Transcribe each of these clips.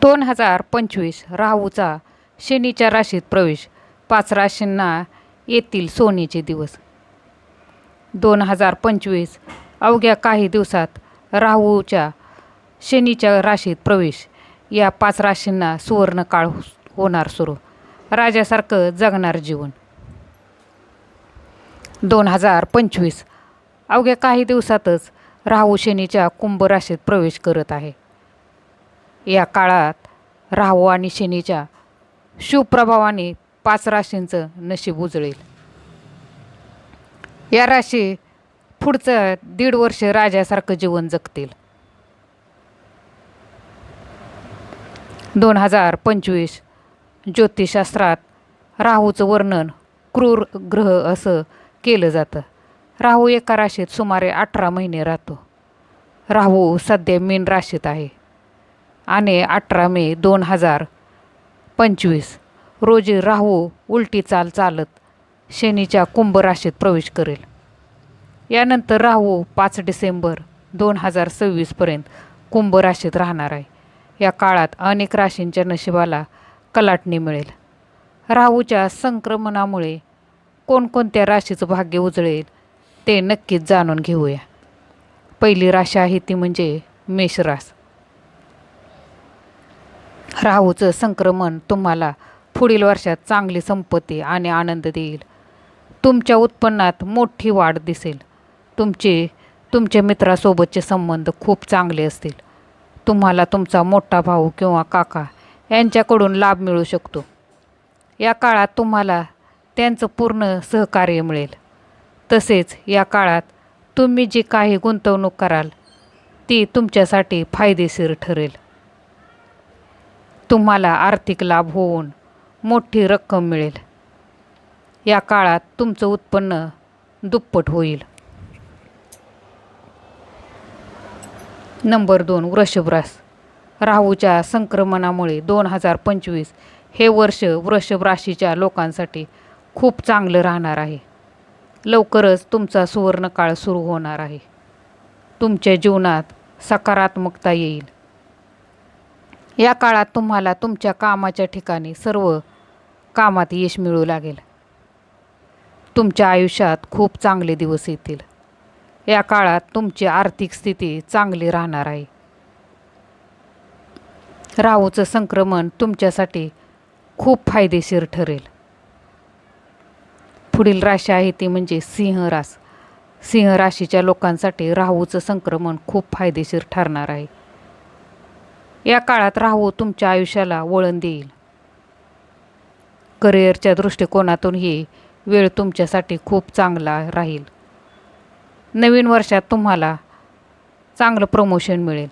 दोन हजार पंचवीस राहूचा शनीच्या राशीत प्रवेश. पाच राशींना येतील सोनीचे दिवस. दोन हजार पंचवीस अवघ्या काही दिवसात राहूच्या शनीच्या राशीत प्रवेश. या पाच राशींना सुवर्णकाळ होणार सुरू. राजासारखं जगणार जीवन. दोन हजार पंचवीस अवघ्या काही दिवसातच राहू शनीच्या कुंभ राशीत प्रवेश करत आहे. या काळात राहू आणि शनीच्या शुभप्रभावाने पाच राशींचं नशीब उजळेल. या राशी पुढचं दीड वर्ष राजासारखं जीवन जगतील. दोन हजार पंचवीस ज्योतिषशास्त्रात राहूचं वर्णन क्रूर ग्रह असं केलं जातं. राहू एका राशीत सुमारे अठरा महिने राहतो. राहू सध्या मीन राशीत आहे. आणि अठरा मे दोन हजार पंचवीस. रोजी राहू उलटी चाल चालत शनीच्या कुंभ राशीत प्रवेश करेल. यानंतर राहू पाच डिसेंबर दोन हजार सव्वीसपर्यंत कुंभ राशीत राहणार आहे. या काळात अनेक राशींच्या नशिबाला कलाटणी मिळेल. राहूच्या संक्रमणामुळे कोणकोणत्या राशीचं भाग्य उजळेल ते नक्कीच जाणून घेऊया. पहिली राशी आहे ती म्हणजे मेषरास राहूचं संक्रमण तुम्हाला पुढील वर्षात चांगली संपत्ती आणि आनंद देईल. तुमच्या उत्पन्नात मोठी वाढ दिसेल. तुमचे तुमच्या मित्रासोबतचे संबंध खूप चांगले असतील. तुम्हाला तुमचा मोठा भाऊ किंवा काका यांच्याकडून लाभ मिळू शकतो. या काळात तुम्हाला त्यांचं पूर्ण सहकार्य मिळेल. तसेच या काळात तुम्ही जी काही गुंतवणूक कराल ती तुमच्यासाठी फायदेशीर ठरेल. तुम्हाला आर्थिक लाभ होऊन मोठी रक्कम मिळेल. या काळात तुमचं उत्पन्न दुप्पट होईल. नंबर दोन वृषभरास. राहूच्या संक्रमणामुळे दोन हजार पंचवीस हे वर्ष वृषभ राशीच्या लोकांसाठी खूप चांगलं राहणार आहे. लवकरच तुमचा सुवर्णकाळ सुरू होणार आहे. तुमच्या जीवनात सकारात्मकता येईल. या काळात तुम्हाला तुमच्या कामाच्या ठिकाणी सर्व कामात यश मिळू लागेल. तुमच्या आयुष्यात खूप चांगले दिवस येतील. या काळात तुमची आर्थिक स्थिती चांगली राहणार आहे. राहूचं संक्रमण तुमच्यासाठी खूप फायदेशीर ठरेल. पुढील राशी आहे ती म्हणजे सिंह रास. सिंह राशीच्या लोकांसाठी राहूचं संक्रमण खूप फायदेशीर ठरणार आहे. या काळात राहू तुमच्या आयुष्याला वळण देईल. करिअरच्या दृष्टिकोनातूनही वेळ तुमच्यासाठी खूप चांगला राहील. नवीन वर्षात तुम्हाला चांगलं प्रमोशन मिळेल.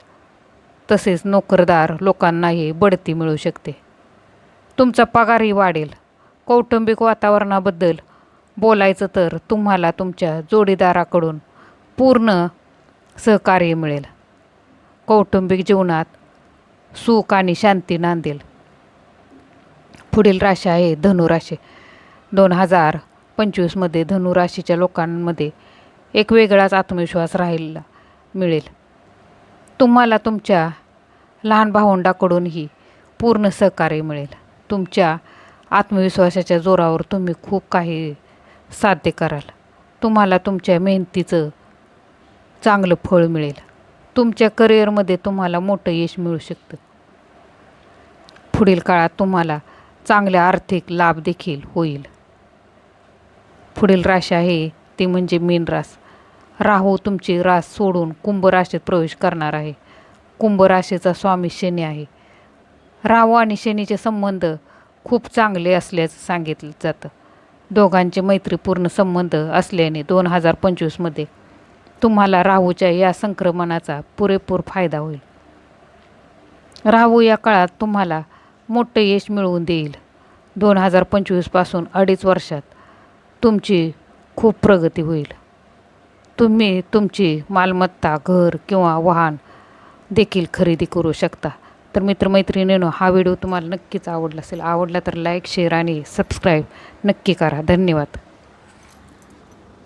तसेच नोकरदार लोकांनाही बढती मिळू शकते. तुमचा पगारही वाढेल. कौटुंबिक वातावरणाबद्दल बोलायचं तर तुम्हाला तुमच्या जोडीदाराकडून पूर्ण सहकार्य मिळेल. कौटुंबिक जीवनात सुख आणि शांती नांदेल. पुढील राशी आहे धनुराशी. दोन हजार पंचवीसमध्ये धनुराशीच्या लोकांमध्ये एक वेगळाच आत्मविश्वास राहिला मिळेल. तुम्हाला तुमच्या लहान भावंडाकडूनही पूर्ण सहकार्य मिळेल. तुमच्या आत्मविश्वासाच्या जोरावर तुम्ही खूप काही साध्य कराल. तुम्हाला तुमच्या मेहनतीचं चांगलं फळ मिळेल. तुमच्या करिअरमध्ये तुम्हाला मोठं यश मिळू शकतं. पुढील काळात तुम्हाला चांगले आर्थिक लाभ देखील होईल. पुढील राशी आहे ती म्हणजे मीन रास. राहू तुमची रास सोडून कुंभ राशीत प्रवेश करणार आहे. कुंभ राशीचा स्वामी शनी आहे. राहू आणि शनीचे संबंध खूप चांगले असल्याचं सांगितलं जातं. दोघांचे मैत्रीपूर्ण संबंध असल्याने दोन हजार पंचवीसमध्ये तुम्हाला राहूच्या या संक्रमणाचा पुरेपूर फायदा होईल. राहू या काळात तुम्हाला मोठं यश मिळवून देईल. दोन हजार पंचवीसपासून अडीच वर्षात तुमची खूप प्रगती होईल. तुम्ही तुमची मालमत्ता घर किंवा वाहन देखील खरेदी करू शकता. तर मित्रमैत्रिणीनं हा व्हिडिओ तुम्हाला नक्कीच आवडला असेल आवडला तर लाईक शेअर आणि सबस्क्राईब नक्की करा. धन्यवाद.